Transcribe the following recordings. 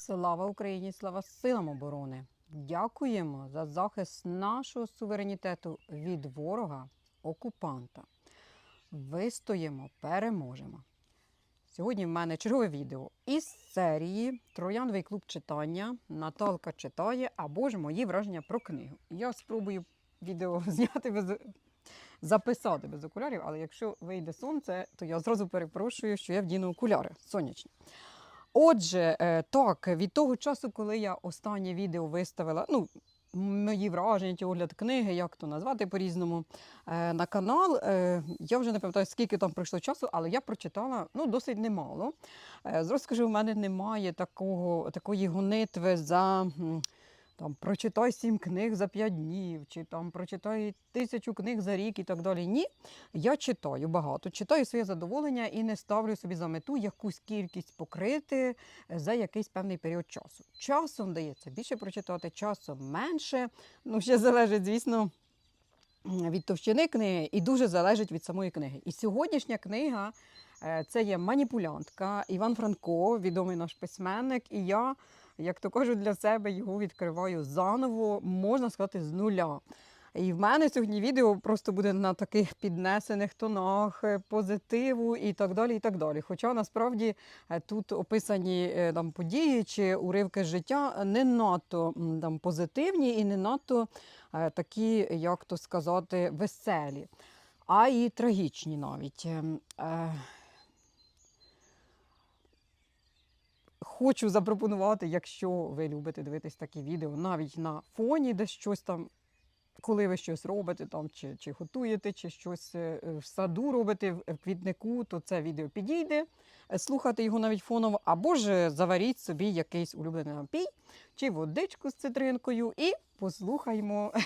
Слава Україні, слава силам оборони! Дякуємо за захист нашого суверенітету від ворога окупанта. Вистоїмо, переможемо. Сьогодні в мене чергове відео із серії Трояновий клуб читання. Наталка читає або ж мої враження про книгу. Я спробую відео зняти без записати без окулярів, але якщо вийде сонце, то я зразу перепрошую, що я вдіну окуляри сонячні. Отже, е, так, від того часу, коли я останнє відео виставила, ну, мої враження, ті огляд книги, як то назвати по-різному, е, на канал, е, я вже не пам'ятаю, скільки там пройшло часу, але я прочитала ну, досить немало. Зрозкажу скажу, в мене немає такого, такої гонитви за. Там прочитай сім книг за п'ять днів, чи там прочитай тисячу книг за рік і так далі. Ні, я читаю багато, читаю своє задоволення і не ставлю собі за мету якусь кількість покрити е, за якийсь певний період часу. Часом дається більше прочитати, часом менше. Ну, ще залежить, звісно, від товщини книги і дуже залежить від самої книги. І сьогоднішня книга е, це є маніпулянтка Іван Франко, відомий наш письменник, і я. Як то кажуть, для себе його відкриваю заново, можна сказати, з нуля. І в мене сьогодні відео просто буде на таких піднесених тонах е, позитиву і так далі. і так далі. Хоча насправді е, тут описані е, там події чи уривки життя не надто там позитивні і не надто такі, як то сказати, веселі, а і трагічні навіть. Ем, е, Хочу запропонувати, якщо ви любите дивитись такі відео, навіть на фоні, де щось там, коли ви щось робите, там, чи, чи готуєте, чи щось е, в саду робите, в в квітнику, то це відео підійде. Е, Слухати його навіть фоново, або ж заваріть собі якийсь улюблений напій, чи водичку з цитринкою, і послухаймо.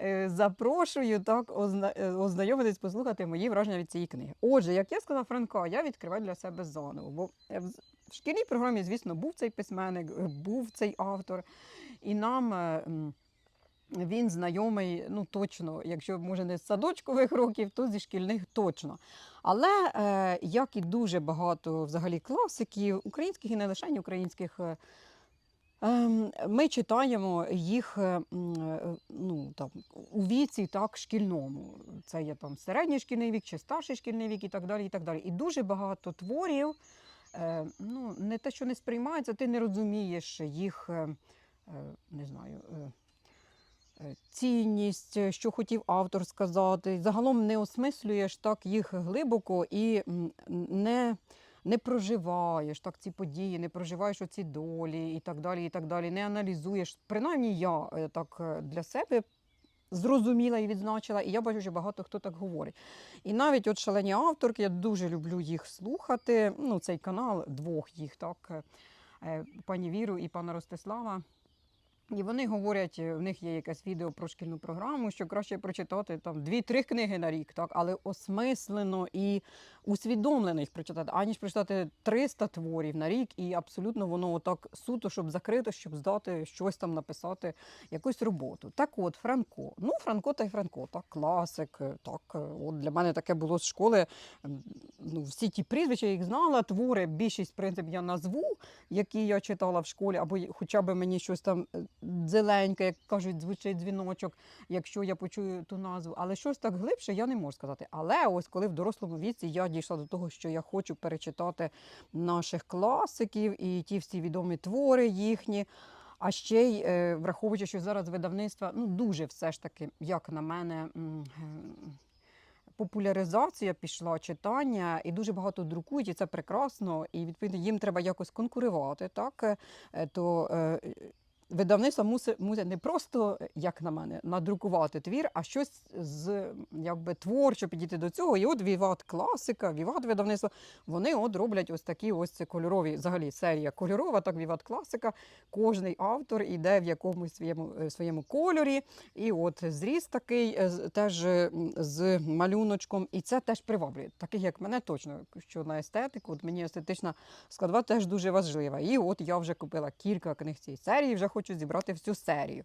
Е, Запрошую так е, ознайомитись, послухати мої враження від цієї книги. Отже, як я сказала Франка, я відкриваю для себе заново. Бо е, шкільній програмі, звісно, був цей письменник, е, був цей автор, і нам. е, Він знайомий, ну точно, якщо може не з садочкових років, то зі шкільних точно. Але е, як і дуже багато взагалі класиків, українських і не лише українських, ем, ми читаємо їх ну, там, у віці так, шкільному. Це є там середній шкільний вік чи старший шкільний вік і так далі. І, так далі. і дуже багато творів ну, не те, що не сприймаються, ти не розумієш їх, е, е, не знаю. е, е, Цінність, е, що хотів автор сказати, загалом не осмислюєш так їх глибоко і не, не проживаєш так ці події, не проживаєш оці долі і так далі, і так далі. Не аналізуєш. Принаймні я е, так е, для себе зрозуміла і відзначила, і я бачу, що багато хто так говорить. І навіть от шалені авторки, я дуже люблю їх слухати. Ну, цей канал двох їх, так, е, е, пані Віру і пана Ростислава. І вони говорять, е, в них є якесь відео про шкільну програму, що краще прочитати там дві-три книги на рік, так, але осмислено і усвідомлено їх прочитати, аніж прочитати 300 творів на рік, і абсолютно воно отак суто, щоб закрито, щоб здати щось там написати, якусь роботу. Так от, Франко. Ну, Франко та й Франко, так, класик. е, Так, е, от для мене таке було з школи. Ну, всі ті прізвища я їх знала, твори, більшість, в принципі, я назву, які я читала в школі, або хоча б мені щось там зеленьке, як кажуть, звучить дзвіночок, якщо я почую ту назву. Але щось так глибше я не можу сказати. Але ось коли в дорослому віці я дійшла до того, що я хочу перечитати наших класиків і ті всі відомі твори їхні. А ще й е, враховуючи, що зараз видавництва ну дуже все ж таки, як на мене. е, Популяризація пішла читання, і дуже багато друкують, і це прекрасно. І відповідно їм треба якось конкурувати. Так Е, то видавництво мусить, мусить не просто, як на мене, надрукувати твір, а щось з якби творчо підійти до цього. І от Віват класика, Віват видавництво, вони от роблять ось такі ось кольорові, взагалі серія кольорова, так Віват класика. Кожний автор іде в якомусь своєму, е, своєму кольорі. І от зріст такий е, теж е, з малюночком, і це теж приваблює. Таких як мене точно, що на естетику, от мені естетична складова теж дуже важлива. І от я вже купила кілька книг цієї серії, вже хочу зібрати всю серію.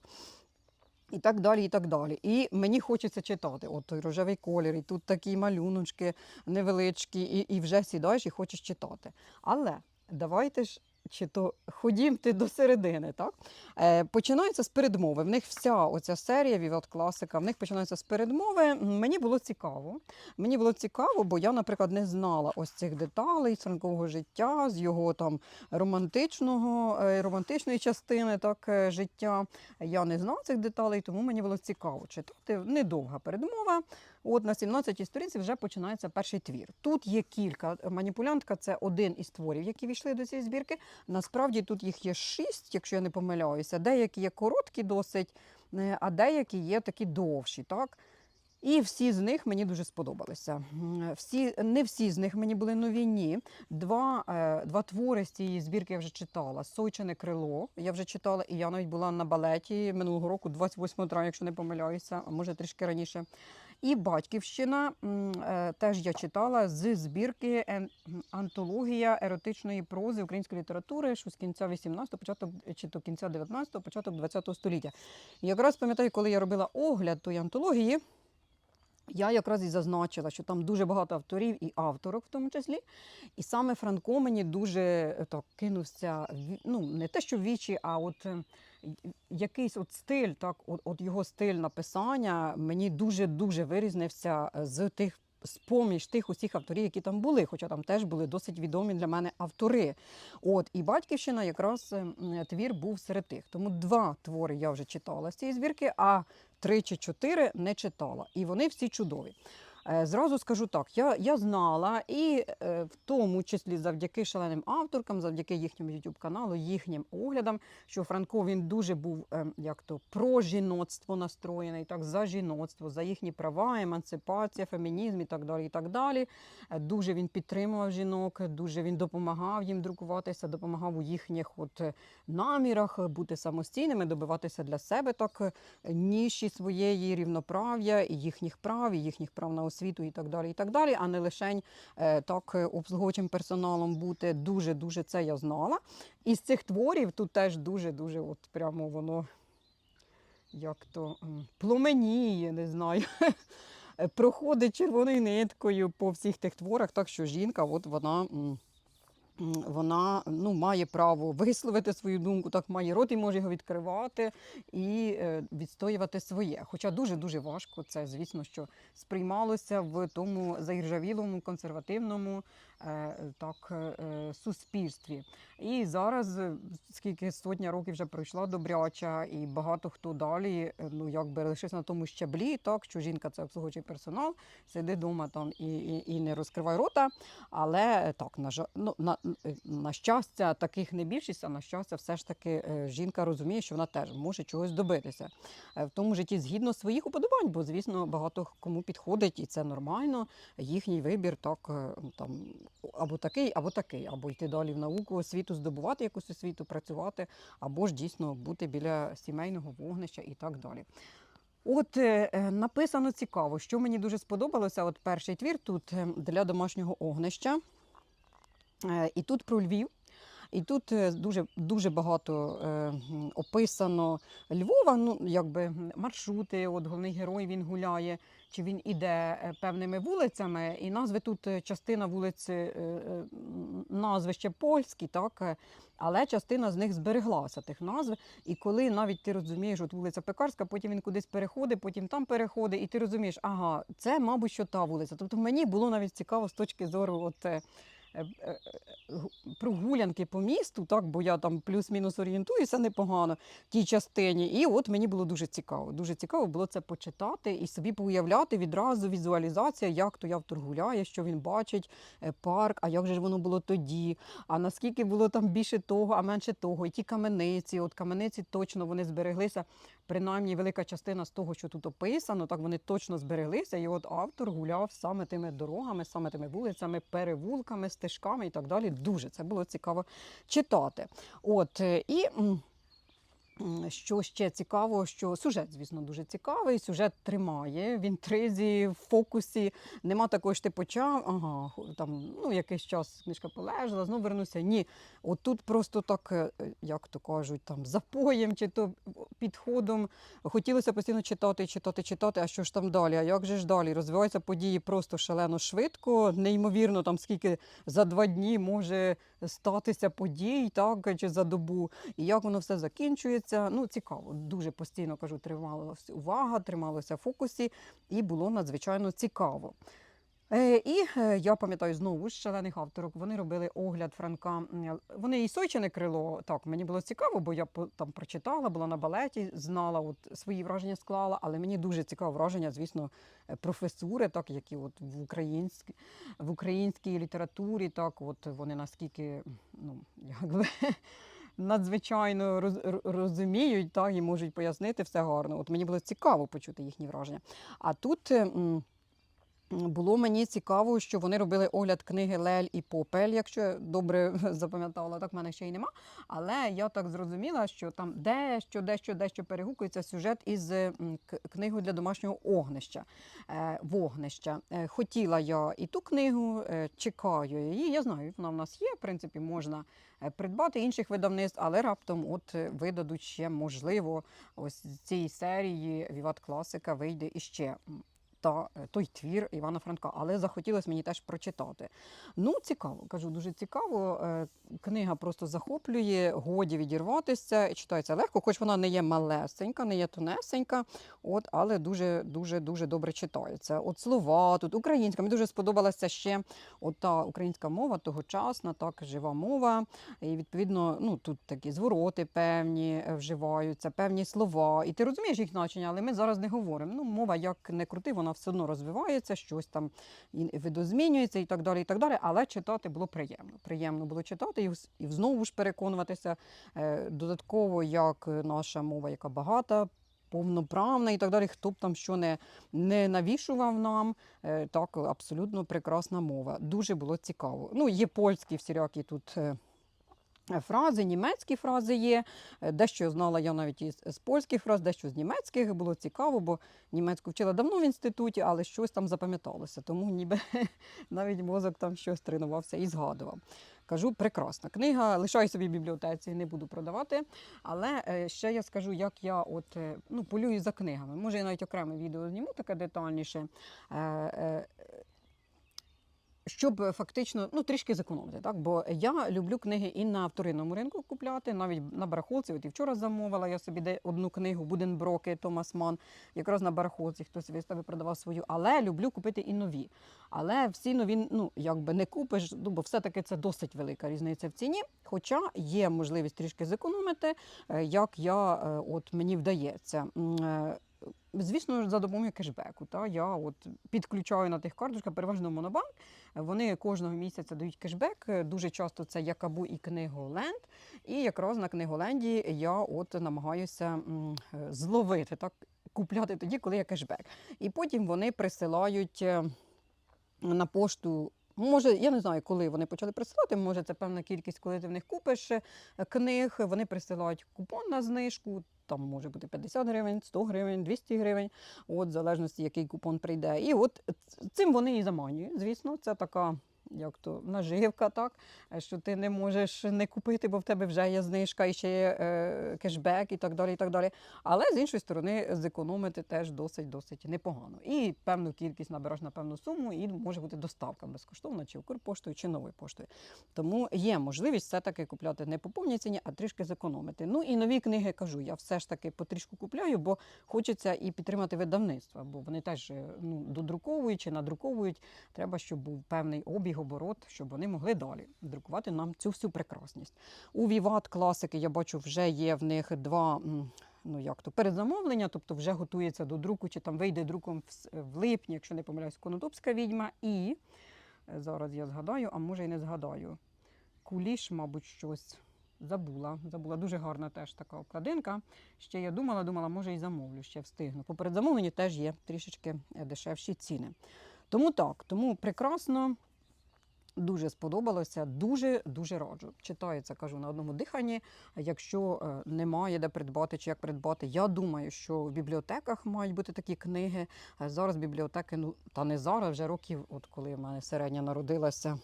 І так далі, і так далі. І мені хочеться читати. От той рожевий колір, і тут такі малюночки невеличкі, і, і вже сідаєш і хочеш читати. Але давайте ж чи то ходімте до середини. Так? Е, починається з передмови. В них вся оця серія Віват Класика, в них починається з передмови. Мені було цікаво. Мені було цікаво, бо я, наприклад, не знала ось цих деталей з ранкового життя, з його там романтичного, е, романтичної частини так, е, життя. Я не знала цих деталей, тому мені було цікаво читати. Недовга передмова. От на 17-й сторінці вже починається перший твір. Тут є кілька. Маніпулянтка це один із творів, які війшли до цієї збірки. Насправді тут їх є шість, якщо я не помиляюся. Деякі є короткі досить, е, а деякі є такі довші. Так? І всі з них мені дуже сподобалися. Всі, не всі з них мені були нові. Ні. Два, е, два твори з цієї збірки я вже читала. Сойчине крило. Я вже читала, і я навіть була на балеті минулого року, 28 травня, якщо не помиляюся, а може трішки раніше. І Батьківщина е, теж я читала з збірки антологія еротичної прози української літератури, що з кінця 18-го, початок чи то кінця 19-го, початок 20-го століття. І якраз пам'ятаю, коли я робила огляд тої антології. Я якраз і зазначила, що там дуже багато авторів і авторок, в тому числі. І саме Франко мені дуже е, так кинувся, ну не те, що вічі, а от е, якийсь от стиль, так, от, от його стиль написання мені дуже дуже вирізнився е, з тих. З-поміж тих усіх авторів, які там були, хоча там теж були досить відомі для мене автори. От і батьківщина, якраз е, твір був серед тих. Тому два твори я вже читала з цієї збірки, а три чи чотири не читала. І вони всі чудові. Е, Зразу скажу так: я, я знала, і е, в тому числі завдяки шаленим авторкам, завдяки їхньому youtube каналу, їхнім оглядам, що Франко він дуже був е, як то про жіноцтво настроєний, так за жіноцтво, за їхні права, емансипація, фемінізм і так далі. І так далі. Е, Дуже він підтримував жінок, дуже він допомагав їм друкуватися, допомагав у їхніх от намірах бути самостійними, добиватися для себе так ніші своєї рівноправ'я і їхніх прав, і їхніх прав на освіту, і так далі, і так далі, а не лише так е, обслуговуючим персоналом бути. Дуже дуже це я знала. І з цих творів тут теж дуже дуже от прямо воно як то пломеніє, не знаю. е, Проходить червоною ниткою по всіх тих творах, так що жінка, от вона. Вона ну, має право висловити свою думку, так має рот і може його відкривати і е, відстоювати своє. Хоча дуже-дуже важко це, звісно, що сприймалося в тому заіржавілому, консервативному так, е, суспільстві. І зараз, е, скільки сотня років вже пройшла добряча, і багато хто далі е, ну, якби лишився на тому щаблі, так, що жінка це обслуговуючий персонал, сиди вдома там і, і, і не розкривай рота. Але е, так, на, ну, на, е, на щастя, таких не більшість, а на щастя, все ж таки е, жінка розуміє, що вона теж може чогось добитися е, в тому житті згідно своїх уподобань, бо звісно багато кому підходить, і це нормально. Їхній вибір так е, там або такий, або такий, або йти далі в науку, освіту, здобувати якусь освіту, працювати, або ж дійсно бути біля сімейного вогнища і так далі. От е, е, написано цікаво, що мені дуже сподобалося. От перший твір тут е, для домашнього огнища. І тут про Львів. І тут е, дуже, дуже багато е, описано Львова, ну якби маршрути. От головний герой він гуляє, чи він іде е, певними вулицями. І назви тут е, частина вулиць, е, назви ще польські, так. Але частина з них збереглася тих назв. І коли навіть ти розумієш, от вулиця Пекарська, потім він кудись переходить, потім там переходить, і ти розумієш, ага, це, мабуть, що та вулиця. Тобто мені було навіть цікаво з точки зору, от. Е, е, е, гу- прогулянки по місту, так, бо я там плюс-мінус орієнтуюся непогано в тій частині. І от мені було дуже цікаво. Дуже цікаво було це почитати і собі поуявляти відразу візуалізація, як то автор гуляє, що він бачить, парк, а як же воно було тоді, а наскільки було там більше того, а менше того. І ті камениці, от камениці точно вони збереглися. Принаймні, велика частина з того, що тут описано, так вони точно збереглися. І от автор гуляв саме тими дорогами, саме тими вулицями, перевулками, стежками і так далі. Дуже це було цікаво читати. От е, і. Що ще цікаво, що сюжет, звісно, дуже цікавий. Сюжет тримає в інтризі, в фокусі. Нема такого, що ти почав, ага, там ну якийсь час книжка полежала, знову вернуся. Ні, от тут просто так, е, е, як то кажуть, там запоєм чи то підходом. Хотілося постійно читати, читати, читати. А що ж там далі? А як же ж далі? Розвиваються події просто шалено швидко, неймовірно, там скільки за два дні може статися подій, так чи за добу і як воно все закінчується. Ну, цікаво. Дуже постійно кажу, трималася увага, трималося в фокусі, і було надзвичайно цікаво. Е, і е, я пам'ятаю знову ж шалених авторок. Вони робили огляд Франка. Вони і Сойчине крило. Так, мені було цікаво, бо я там прочитала, була на балеті, знала, от свої враження склала. Але мені дуже цікаве враження, звісно, е, професури, так які от в українській в українській літературі, так от вони наскільки ну якби. Надзвичайно роз, розуміють так, і можуть пояснити все гарно. От мені було цікаво почути їхні враження. А тут е, м, було мені цікаво, що вони робили огляд книги Лель і Попель, якщо я добре запам'ятала, так в мене ще й нема. Але я так зрозуміла, що там дещо, дещо, дещо перегукується сюжет із книгою для домашнього огнища. е, Вогнища. Е, Хотіла я і ту книгу, е, чекаю її. Я знаю, вона в нас є, в принципі, можна придбати інших видавництв, але раптом от видадуть ще, можливо, ось цієї серії Віват Класика вийде іще. Та е, той твір Івана Франка, але захотілося мені теж прочитати. Ну, цікаво, кажу, дуже цікаво. Е, Книга просто захоплює, годі відірватися, і читається легко, хоч вона не є малесенька, не є тонесенька, от, але дуже дуже дуже добре читається. От слова тут українська. Мені дуже сподобалася ще от та українська мова тогочасна, так жива мова. І відповідно, ну тут такі звороти певні е, вживаються, певні слова. І ти розумієш їх значення, але ми зараз не говоримо. Ну, мова як не крути, вона все одно розвивається, щось там і видозмінюється і так далі. і так далі. Але читати було приємно. Приємно було читати і, знову ж переконуватися е, додатково, як наша мова, яка багата. Повноправна і так далі, хто б там що не, не навішував нам, е, так абсолютно прекрасна мова. Дуже було цікаво. Ну, є польські всілякі тут е, фрази, німецькі фрази є. Е, Дещо знала я навіть із з польських фраз, дещо з німецьких. Було цікаво, бо німецьку вчила давно в інституті, але щось там запам'яталося. Тому ніби навіть мозок там щось тренувався і згадував. Кажу, прекрасна книга. Лишаю собі в бібліотеці, не буду продавати. Але е, ще я скажу, як я от е, ну, полюю за книгами. Може, я навіть окреме відео зніму таке детальніше. Е, е, щоб е, фактично ну трішки зекономити, так бо я люблю книги і на вторинному ринку купляти, навіть на барахолці. От і вчора замовила я собі де одну книгу Буденброки Томас Ман, якраз на барахолці хтось виставив, продавав свою. Але люблю купити і нові. Але всі нові, ну якби не купиш, ну бо все-таки це досить велика різниця в ціні. Хоча є можливість трішки зекономити, е, як я е, от мені вдається. Звісно ж, за допомогою кешбеку. Та я от підключаю на тих карточках, переважно монобанк. Вони кожного місяця дають кешбек. Дуже часто це Якабу і Книголенд. І якраз на Книголенді я от намагаюся е, зловити так, купляти тоді, коли є кешбек. І потім вони присилають е, на пошту. Може, я не знаю, коли вони почали присилати. Може, це певна кількість, коли ти в них купиш е, книг. Вони присилають купон на знижку. Там може бути 50 гривень, 100 гривень, 200 гривень, от в залежності, який купон прийде. І от цим вони і заманюють. Звісно, це така. Як то наживка, так е, що ти не можеш не купити, бо в тебе вже є знижка і ще є е, кешбек і так далі. і так далі. Але з іншої сторони, зекономити теж досить досить непогано. І певну кількість набереш на певну суму, і може бути доставка безкоштовна, чи Укрпоштою, чи новою поштою. Тому є можливість все-таки купляти не по повній ціні, а трішки зекономити. Ну і нові книги кажу, я все ж таки потрішку купляю, бо хочеться і підтримати видавництва, бо вони теж е, ну, додруковують чи надруковують. Треба, щоб був певний обіг, оборот, щоб вони могли далі друкувати нам цю всю прекрасність. У Віват класики я бачу, вже є в них два. Ну, як то передзамовлення, тобто вже готується до друку, чи там вийде друком в, в липні, якщо не помиляюсь, Конотопська відьма. І е, зараз я згадаю, а може і не згадаю. Куліш, мабуть, щось забула. Забула дуже гарна теж така обкладинка. Ще я думала, думала, може і замовлю, ще встигну. По передзамовленню теж є трішечки е, дешевші ціни. Тому так, тому прекрасно. Дуже сподобалося, дуже дуже раджу. Читається, кажу, на одному диханні. Якщо е, немає де придбати чи як придбати, я думаю, що в бібліотеках мають бути такі книги. Е, Зараз бібліотеки, ну та не зараз, вже років, от коли в мене середня народилася.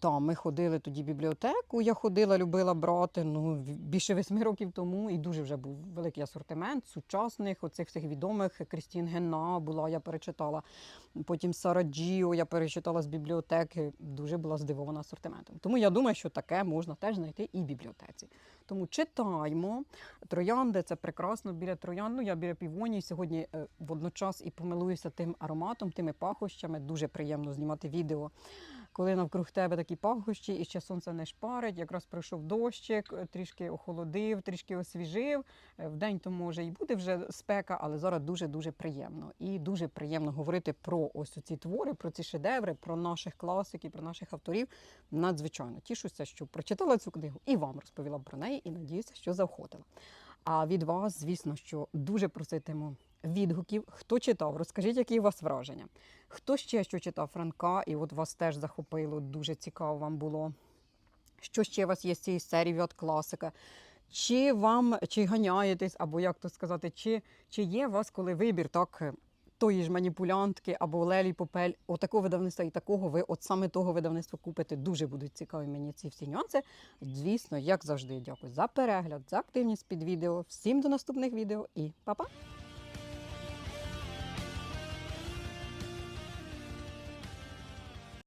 Там ми ходили тоді в бібліотеку. Я ходила, любила брати. Ну більше восьми років тому, і дуже вже був великий асортимент сучасних, оцих всіх відомих Крістін Генна була, я перечитала. Потім Сара Джіо я перечитала з бібліотеки. Дуже була здивована асортиментом. Тому я думаю, що таке можна теж знайти і в бібліотеці. Тому читаймо. Троянди це прекрасно. Біля троянд, ну я біля півонії сьогодні е, водночас і помилуюся тим ароматом, тими пахощами. Дуже приємно знімати відео. Коли навкруг тебе такі пахощі, і ще сонце не шпарить, якраз пройшов дощик, е, трішки охолодив, трішки освіжив. Е, Вдень то може і буде вже спека, але зараз дуже дуже приємно. І дуже приємно говорити про ось ці твори, про ці шедеври, про наших класиків, про наших авторів. Надзвичайно тішуся, що прочитала цю книгу і вам розповіла про неї, і надіюся, що заохотила. А від вас, звісно, що дуже проситиму відгуків. Хто читав, розкажіть, які у вас враження. Хто ще що читав Франка, і от вас теж захопило, дуже цікаво вам було. Що ще у вас є з цієї серії від класика? Чи вам чи ганяєтесь, або як то сказати, чи, чи є у вас коли вибір так тої ж маніпулянтки або Лелі Попель, отакого видавництва і такого, ви от саме того видавництва купите. Дуже будуть цікаві мені ці всі нюанси. Звісно, як завжди, дякую за перегляд, за активність під відео. Всім до наступних відео і па-па!